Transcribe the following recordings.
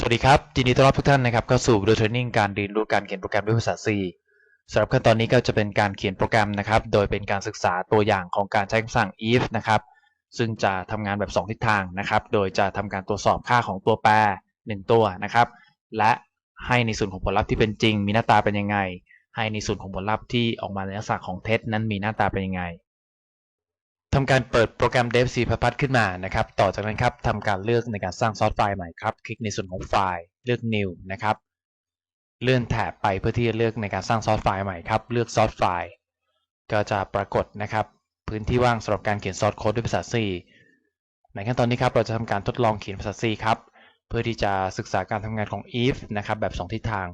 สวัสดีครับยินดีต้อนรับทุกท่านนะครับเข้าสู่ดีโอเทรนนิ่งการเรียนรู้การเขียนโปรแกรมด้วยภาษา C สำหรับขั้นตอนนี้ก็จะเป็นการเขียนโปรแกรมนะครับ โดยเป็นการศึกษาตัวอย่างของการใช้คำสั่ง if นะครับ ซึ่งจะทำงานแบบ 2 ทิศทางนะครับ โดยจะทำการตรวจสอบค่าของตัวแปร 1 ตัวนะครับ และให้ในส่วนของผลลัพธ์ที่เป็นจริง มีหน้าตาเป็นยังไง ให้ในส่วนของผลลัพธ์ที่ออกมาในลักษณะของเท็จนั้นมีหน้าตาเป็นยังไง ทำการเปิดโปรแกรม dev c ขึ้นมานะครับ ต่อจากนั้นครับทำการเลือกในการสร้างซอสไฟล์ใหม่ครับ คลิกในส่วนของไฟล์เลือก new นะครับ เลื่อนแถบไปเพื่อที่จะเลือกในการสร้างซอสไฟล์ใหม่ครับ เลือกซอสไฟล์ก็จะปรากฏนะครับ พื้นที่ว่างสำหรับการเขียนซอสโค้ดด้วยภาษา C ในขั้นตอนนี้ครับเราจะทำการทดลองเขียนภาษา C ครับ เพื่อที่จะศึกษาการทำงานของ if นะครับแบบ 2 ทิศทาง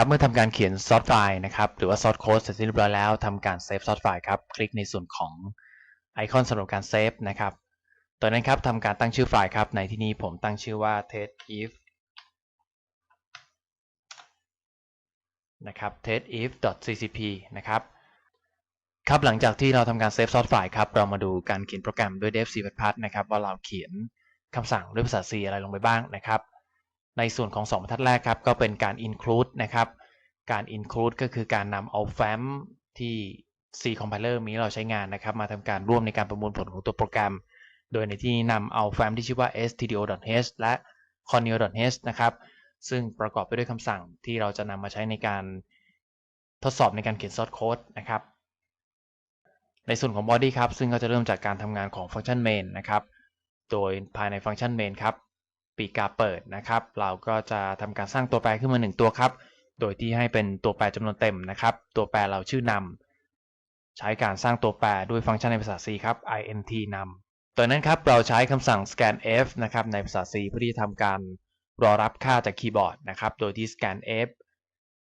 ครับเมื่อทำการเขียนซอสไฟล์นะครับหรือว่าซอสโค้ดเสร็จเรียบร้อยแล้วทำการเซฟซอสไฟล์ครับคลิกในส่วนของไอคอนสำหรับการเซฟนะครับตอนนั้นครับทำการตั้งชื่อไฟล์ครับในที่นี้ผมตั้งชื่อว่า test.if นะครับ test.if.ccp นะครับครับหลังจากที่เราทำการเซฟซอสไฟล์ครับเรามาดูการเขียนโปรแกรมด้วย dev c นะครับว่าเราเขียนคำสั่งด้วยภาษา C อะไรลงไปบ้างนะครับ ในส่วนของ 2 บรรทัดแรกครับก็เป็นการ include นะครับการ include ก็คือการนำเอา FAM ที่ C compiler มีเราใช้งานนะครับ มาทำการร่วมในการประมวลผลของตัวโปรแกรม โดยในที่นี้นำเอา FAM ที่ชื่อว่า stdio.h และ corneo.h นะครับ ซึ่งประกอบไปด้วยคำสั่งที่เราจะนำมาใช้ในการทดสอบในการเขียน source code นะครับ ในส่วนของ body ครับ ซึ่งก็จะเริ่มจากการทำงานของฟังก์ชัน main นะครับ โดยภายในฟังก์ชัน main ครับ ปีกาเปิดนะครับ เราก็จะทำการสร้างตัวแปรขึ้นมา 1 ตัวครับ โดยที่ให้เป็นตัวแปรจำนวนเต็มนะครับ ตัวแปรเราชื่อนำใช้การสร้างตัวแปรด้วยฟังก์ชันในภาษา C ครับ int นำตัวนั้นครับเราใช้คำสั่ง scanf นะครับในภาษา C เพื่อที่จะทำการรอรับค่าจากคีย์บอร์ดนะครับ โดยที่ scanf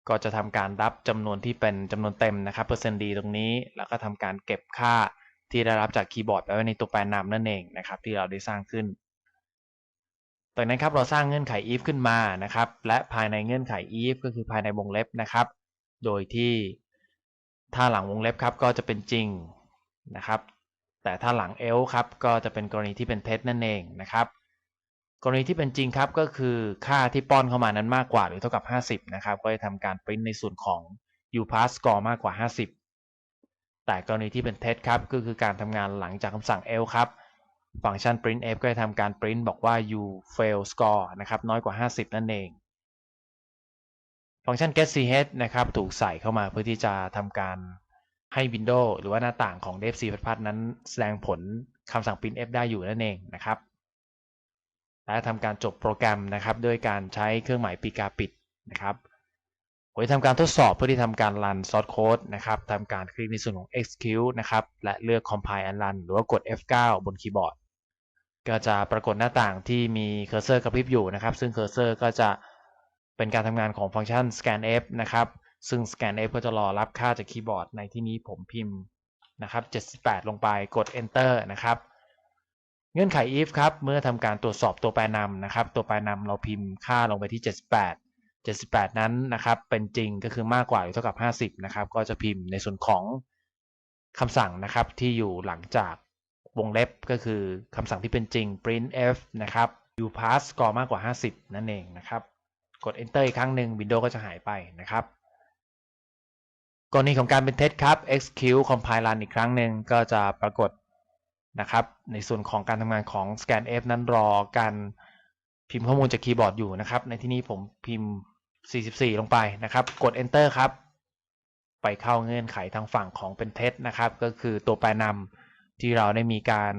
ก็จะทำการรับจำนวนที่เป็นจำนวนเต็มนะครับเปอร์เซ็นต์ดีตรงนี้ แล้วก็ทำการเก็บค่าที่ได้รับจากคีย์บอร์ดไปไว้ในตัวแปรนำนั่นเองนะครับ ที่เราได้สร้างขึ้น จากนั้นครับเราสร้างเงื่อนไข if ขึ้นมานะครับ และภายในเงื่อนไข if ก็คือภายในวงเล็บนะครับ โดยที่ถ้าหลังวงเล็บครับก็จะเป็นจริงนะครับ แต่ถ้าหลัง else ครับก็จะเป็นกรณีที่เป็นเท็จนั่นเองนะครับ กรณีที่เป็นจริงครับก็คือค่าที่ป้อนเข้ามานั้นมากกว่าหรือเท่ากับ 50 นะครับ ก็จะทำการปริ้นในส่วนของ upass score มากกว่า 50 แต่กรณีที่เป็นเท็จครับก็คือการทำงานหลังจากคำสั่ง else ครับ ฟังก์ชัน printf ก็จะทำการ print บอกว่า you fail score นะครับน้อยกว่า 50 นั่นเอง ฟังก์ชัน getch นะครับถูกใส่เข้ามาเพื่อที่จะทำการให้ Windows หรือว่าหน้าต่างของ dev c พัดนั้นแสดงผลคำสั่ง printf ได้อยู่นั่นเองนะครับ และทำการจบโปรแกรมนะครับด้วยการใช้เครื่องหมายปีกาปิดนะครับผมจะทำการทดสอบเพื่อที่ทำการรัน source code นะครับทำการคลิกในส่วนของ execute นะครับ และเลือก compile and run หรือว่ากด F9 บนคีย์บอร์ด ก็จะปรากฏหน้าต่างที่มีเคอร์เซอร์กระพริบอยู่นะครับ ซึ่งเคอร์เซอร์ก็จะเป็นการทำงานของฟังก์ชัน scanf นะครับ ซึ่ง scanf ก็จะรอรับค่าจากคีย์บอร์ด ในที่นี้ผมพิมพ์นะครับ 78 ลงไปกด enter นะครับ เงื่อนไข if ครับ เมื่อทำการตรวจสอบตัวแปรนำนะครับ ตัวแปรนำเราพิมพ์ค่าลงไปที่ 78 78 นั้นนะครับ เป็นจริงก็คือมากกว่าหรือเท่ากับ 50 นะครับ ก็จะพิมพ์ในส่วนของคำสั่งนะครับที่อยู่หลังจาก วงเล็บก็คือคำสั่งที่เป็นจริง printf นะครับ you pass score มากกว่า 50 นั่นเองนะครับ กด enter อีกครั้งหนึ่ง Windows ก็จะหายไปนะครับกรณีของการเป็นเท็จครับ execute compile run อีกครั้งหนึ่งก็จะปรากฏนะครับ ในส่วนของการทำงานของ scanf นั้นรอการพิมพ์ข้อมูลจากคีย์บอร์ดอยู่นะครับ ในที่นี้ผมพิมพ์ 44 ลงไปนะครับ กด enter ครับ ไปเข้าเงื่อนไขทางฝั่งของเป็นเท็จนะครับ ก็คือตัวแปรนำ ที่เราได้มีการ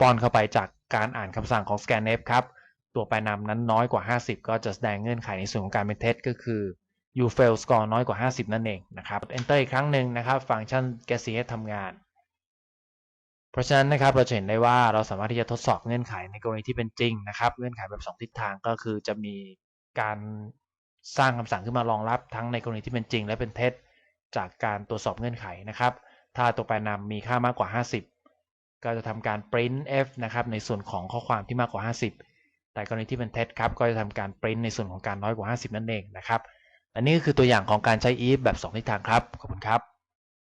ป้อนเข้าไปจากการอ่านคำสั่งของ scanf ครับ ตัวแปรนำนั้นน้อยกว่า 50 ก็จะแสดงเงื่อนไขในส่วนของการเป็นเท็จก็คือ you fail score น้อยกว่า 50 นั่นเองนะครับ enter อีกครั้งหนึ่งนะครับ ฟังก์ชัน get ch ทำงาน เพราะฉะนั้นนะครับเราจะเห็นได้ว่าเราสามารถที่จะทดสอบเงื่อนไขในกรณีที่เป็นจริงนะครับ เงื่อนไขแบบ 2 ทิศทางก็คือจะมีการสร้างคำสั่งขึ้นมารองรับทั้งในกรณีที่เป็นจริงและเป็นเท็จจากการตรวจสอบเงื่อนไขนะครับ ถ้าตัวแปรนำมีค่ามากกว่า 50 ก็จะทำการ print f นะครับในส่วนของข้อความที่มากกว่า 50 แต่กรณีที่เป็นเท็จครับก็จะทำการ print ในส่วนของการน้อยกว่า 50 นั่นเองนะครับ อันนี้ก็คือตัวอย่างของการใช้ if แบบ 2 ทิศทางครับ ขอบคุณครับ